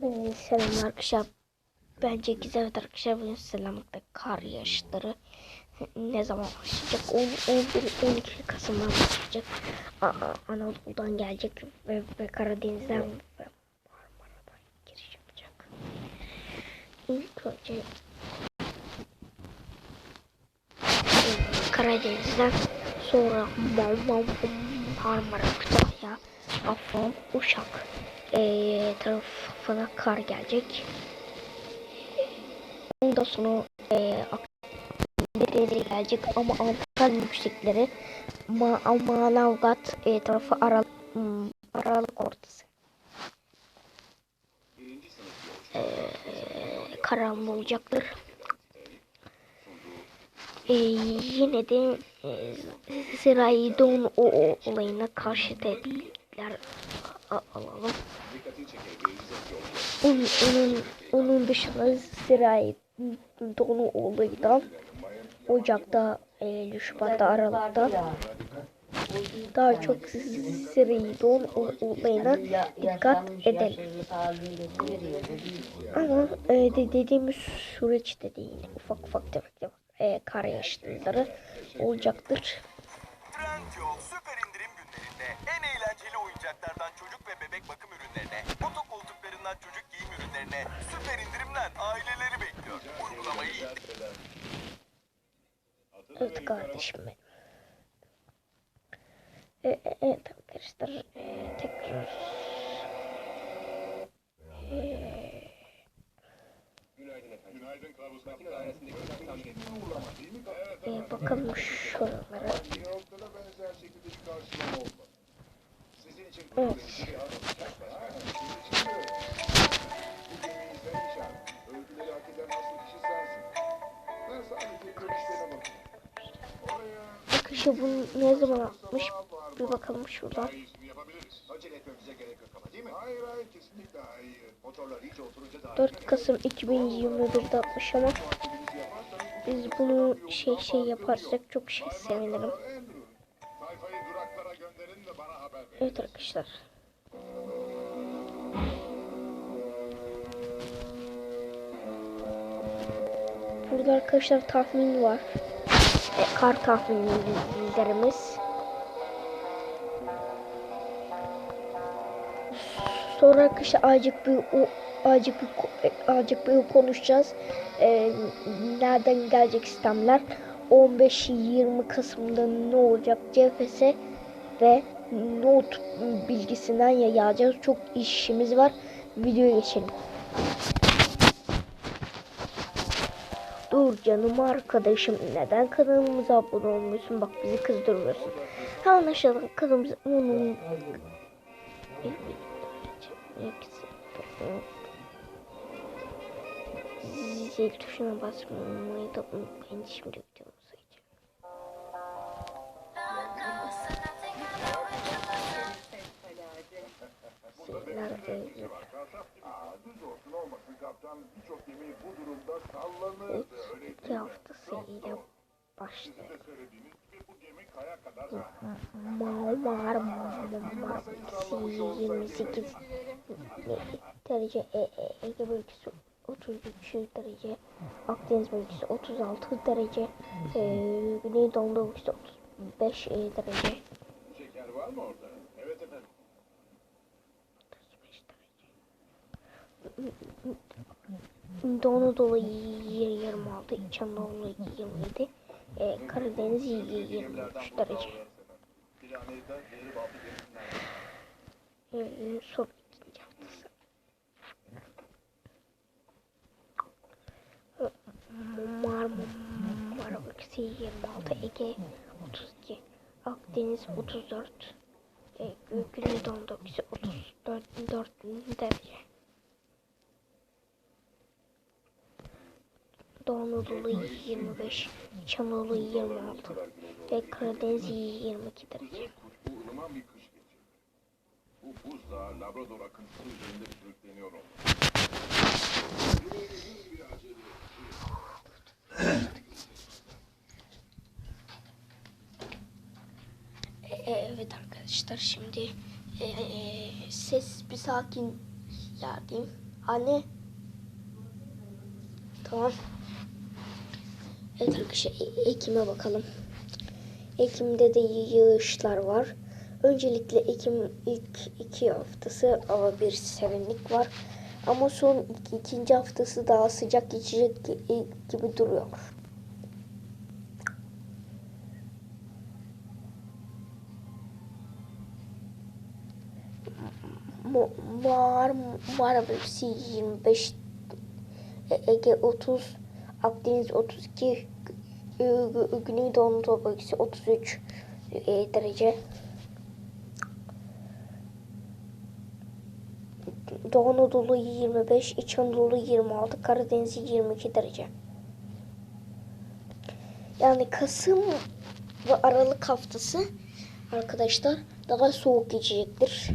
Hepinize selamlar arkadaşlar. Bence güzel evet arkadaşlar. Bugün selamakta kar yağışları ne zaman başlayacak? 10, 11, 12 Kasım'dan başlayacak. A- A- Anadolu'dan gelecek ve, ve Karadeniz'den ve Marmara'dan giriş yapacak. İlk önce Karadeniz'den sonra Mar- Mar- Marmara, Kütahya, Afyon, Uşak e, tarafına kar gelecek. Ondan sonra e, Akdeniz'e gelecek ama Antalya yüksekleri Ma Manavgat e, tarafı Aralık, hmm, Aralık ortası. E, karanlık olacaktır. E, yine de e, Zirai Don o, o olayına karşı tedbirler alalım. Onun, onun, onun dışında Zirai Don olayından Ocak'ta, Eylül, Şubat'ta, Aralık'ta daha çok Zirai Don o- olayına dikkat edelim. Ama e, de, dediğimiz süreçte değil. Ufak ufak demek demek. E, kar yağışları olacaktır. Trendyol süper indirim günlerinde en eğlenceli oyuncaklardan çocuk ve bebek bakım ürünlerine, oto koltuklarından çocuk giyim ürünlerine süper indirimler aileleri bekliyor. Uygulamayı. Evet kardeşim benim. E, e, evet arkadaşlar e, tekrar görüşlerine bakıyorum. Oraya Arkadaşlar bunu ne zaman atmış? Bir bakalım şuradan. Hayır hayır kesinlikle hayır. Motorlar iyice oturunca daha 4 Kasım 2021'de atmış ama biz bunu şey şey yaparsak çok şey sevinirim. Evet arkadaşlar. Burada arkadaşlar tahmin var. E, kar tahminlerimiz. Sonra arkadaşlar azıcık bir o azıcık bir e, azıcık bir konuşacağız. E, nereden gelecek sistemler? 15-20 Kasım'da ne olacak? CFS ve not bilgisinden yayacağız. Çok işimiz var. Videoya geçelim. Dur canım arkadaşım neden kanalımıza abone olmuyorsun? Bak bizi kızdırmıyorsun. Hemen aşağıdan kanalımıza onun Zil tuşuna basmayı da unutmayın. Şimdi videomuza geçelim. Ziller öyle. Aa, düz olsun olmasın kaptan. Birçok gemi bu durumda sallanırdı. Öyle İki haftasıyla başladı. de söylediğiniz gibi bu gemi kaya kadar sağlam. Mar Mar Mar 28 derece e, e, Ege bölgesi 33 derece Akdeniz bölgesi 36 derece e, Güneydoğu bölgesi 35 e, derece. Şeker var mı orada? Evet efendim. 35 derece. Doğu 26 İç Anadolu 27 e, Karadeniz 23 derece. Gemisinden e, son ikinci haftası Mar Bölgesi 26 Ege 32 Akdeniz 34 e, Güneydoğu bölgesi 34 4 derece Doğu Anadolu 25 İç Anadolu 26 ve Karadeniz 22 derece bu ılıman bir kış geçirdi. Bu buzdağı Labrador akıntısı üzerinde sürükleniyor olmalı. Bir acele. E, Evet arkadaşlar şimdi e, ses bir sakin yerdeyim. Anne. Tamam. Evet arkadaşlar E- Ekim'e bakalım. Ekim'de de yağışlar var. Öncelikle Ekim ilk iki haftası ama bir serinlik var. Ama son iki- ikinci haftası daha sıcak geçecek gi- gibi duruyor. Mar Marmaris 25 E- Ege 30 Akdeniz 32 Gü- Gü- Güneydoğu Anadolu bölgesi 33 e, derece Doğu Anadolu 25 İç Anadolu 26 Karadeniz 22 derece yani Kasım ve Aralık haftası arkadaşlar daha soğuk geçecektir.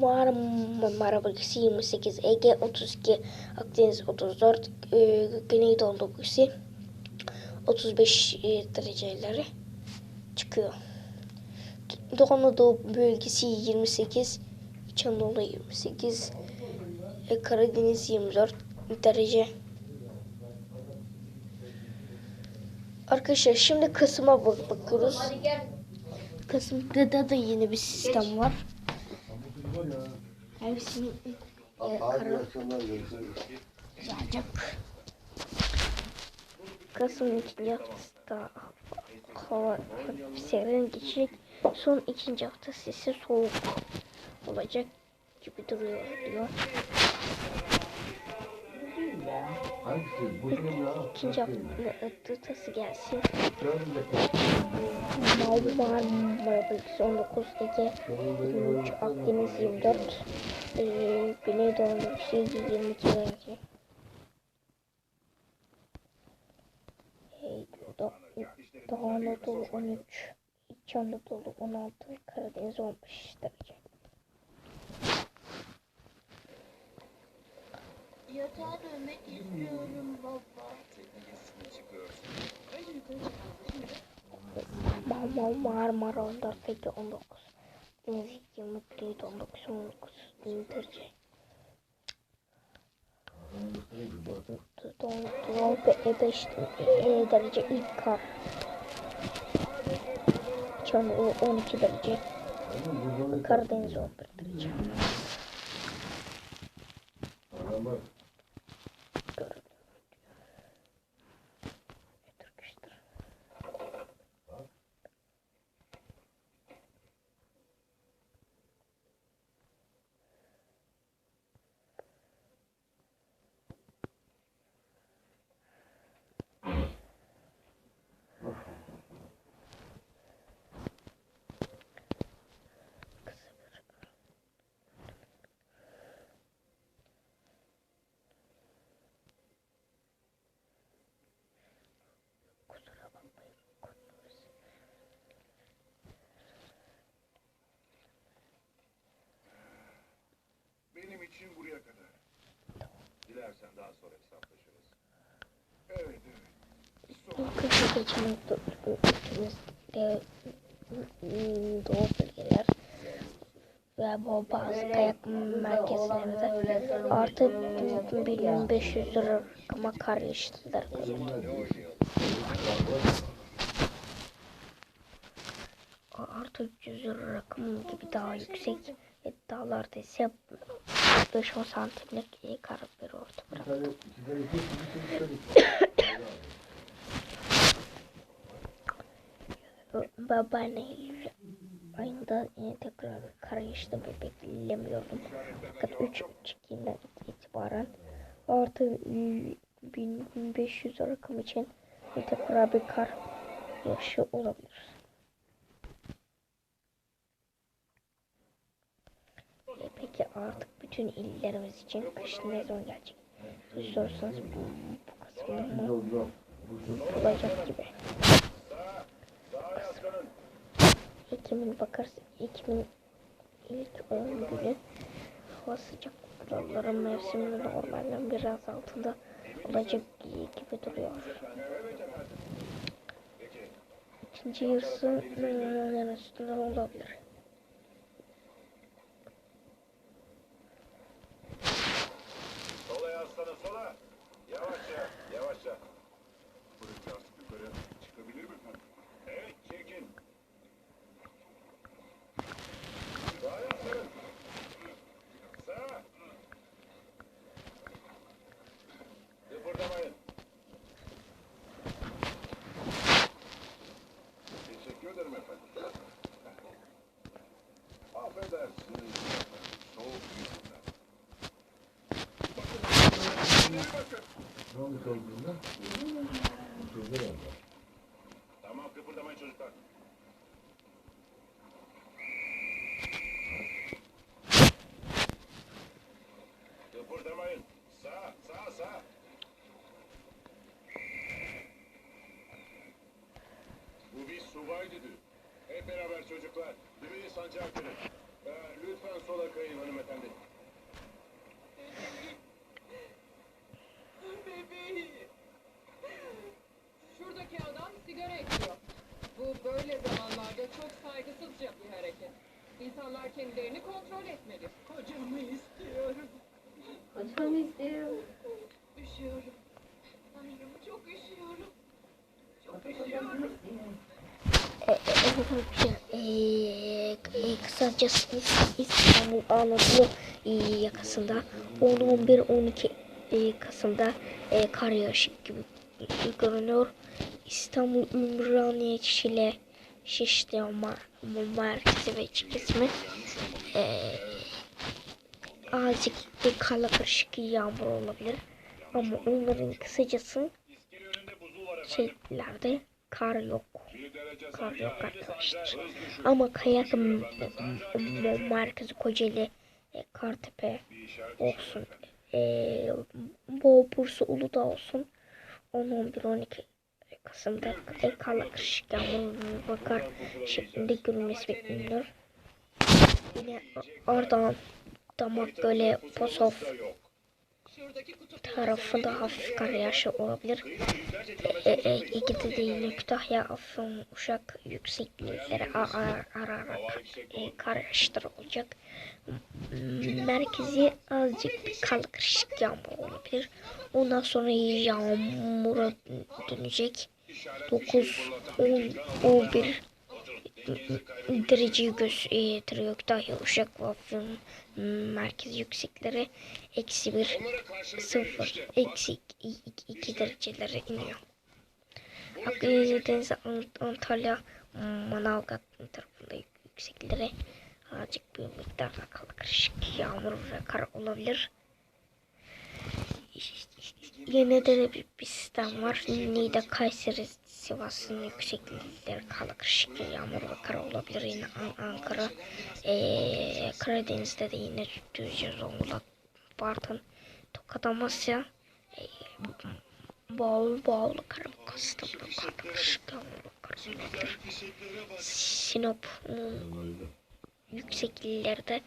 Mar Marmara bölgesi 28, Ege 32, Akdeniz 34, e, Güneydoğu bölgesi 35 e, dereceleri çıkıyor. Doğu Anadolu bölgesi 28, İç Anadolu 28, e, Karadeniz 24 derece. Arkadaşlar şimdi Kasım'a bak bakıyoruz. Kasım'da da yeni bir sistem var. Hepsinin e, kara gelecek. Kasım ikinci haftası da hava serin geçecek. Son ikinci haftası ise soğuk olacak gibi duruyor diyor. İkinci haftası gelsin. Marmara bölgesi 19, Ege 23, Akdeniz 24, ee, Güneydoğu bölgesi 22 derece. Ee, Do Doğu Anadolu 13, İç Anadolu 16, Karadeniz 15 derece. Yatağa dönmek istiyorum baba. Mar Marmara 14, Ege 19, Deniz 20, Güneydoğu 19, 19 derece. Doğu Doğu ve 5 derece ilk kar. Anadolu 12 derece. Karadeniz 11 derece. Dilersen daha sonra hesaplaşırız. Evet evet. Geçmek ülkemizde doğu bölgeler ve bu bazı kayak merkezlerinde artı 1500 lira rakama kar yağışlar. Artı 300 lira rakamı gibi daha yüksek ve dağlarda ise 5-10 santimlik kar bir orta bıraktı. Babaanne ayında yine tekrar kar yağışta beklemiyordum. Fakat 3 çekinden itibaren artı 1500 rakam için tekrar bir kar yağışı olabilir. Peki artık bütün illerimiz için kış ne zaman gelecek? Siz sorsanız bu, bu Kasım'da mı olacak gibi. Ekim'in bakarsak Ekim'in ilk 10 günü hava sıcaklıkları mevsiminin normalden biraz altında olacak gibi duruyor. İkinci yarısı üstünde olabilir. Ne oldu olduğunda? Oturdu orada. Tamam kıpırdamayın çocuklar. Kıpırdamayın. Sağ, sağ, sağ. Bu bir subay düdüğü. Hep beraber çocuklar. Düğmeyi sancak verin. Ee, lütfen sola kayın hanımefendi. İnsanlar kendilerini kontrol etmeli. Kocamı istiyorum. Kocamı istiyorum. Üşüyorum. Tanrım çok üşüyorum. Çok üşüyorum. Eee kısacası İstanbul Anadolu e, yakasında 10, 11, 12 e, Kasım'da e, kar yağışı gibi görünüyor. İstanbul Ümraniye Şile Şişli ma- merkezi ve iç kısmı e, azıcık bir kala karışık yağmur olabilir. Ama onların kısacası şehirlerde kar yok. Kar yok arkadaşlar. Ama kayak merkezi Kocaeli, e, Kartepe olsun. E, bu Bursa Uludağ olsun. 10, 11, 12 Kasım'da e, karla karışık yağmur ve kar şeklinde görülmesi bekleniyor. Yine oradan Damak Şuradaki kutup tarafında hafif kar yağışı olabilir. E, e, İkide de yine Kütahya, Afyon, Uşak yüksekliklere ara ara e, olacak. M- Merkezi azıcık bir kar karışık yağmur olabilir. Ondan sonra yağmura dönecek. 9, 10, 11 dereceyi gösteriyor. Kütahya, Uşak ve Afyon merkez yüksekleri eksi 1 0 eksi 2 derecelere iniyor. Akdeniz Deniz Ant- Antalya Manavgat tarafında yükseklere azıcık bir miktarda kal karışık yağmur ve kar olabilir. Yine de bir, bir sistem var. Niğde, Kayseri, Sivas'ın yükseklikleri kal karışık yağmur ve kar olabilir. Yine An- Ankara, eee, Karadeniz'de de yine Düzce, Zonguldak, Bartın, Tokat, Amasya, eee, Bağlı bağlı Karabük İstanbul karışık yağmurlu kar olabilir. Sinop'un yükseklerde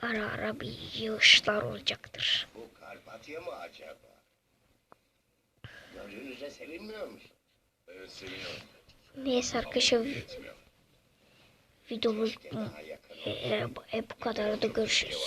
ara ara bir yağışlar olacaktır. Karpatya mı acaba? Gördüğünüzde sevinmiyor musun? Evet, seviniyorum. Neyse arkadaşlar videomuz yakın. e, e, bu kadardı görüşürüz.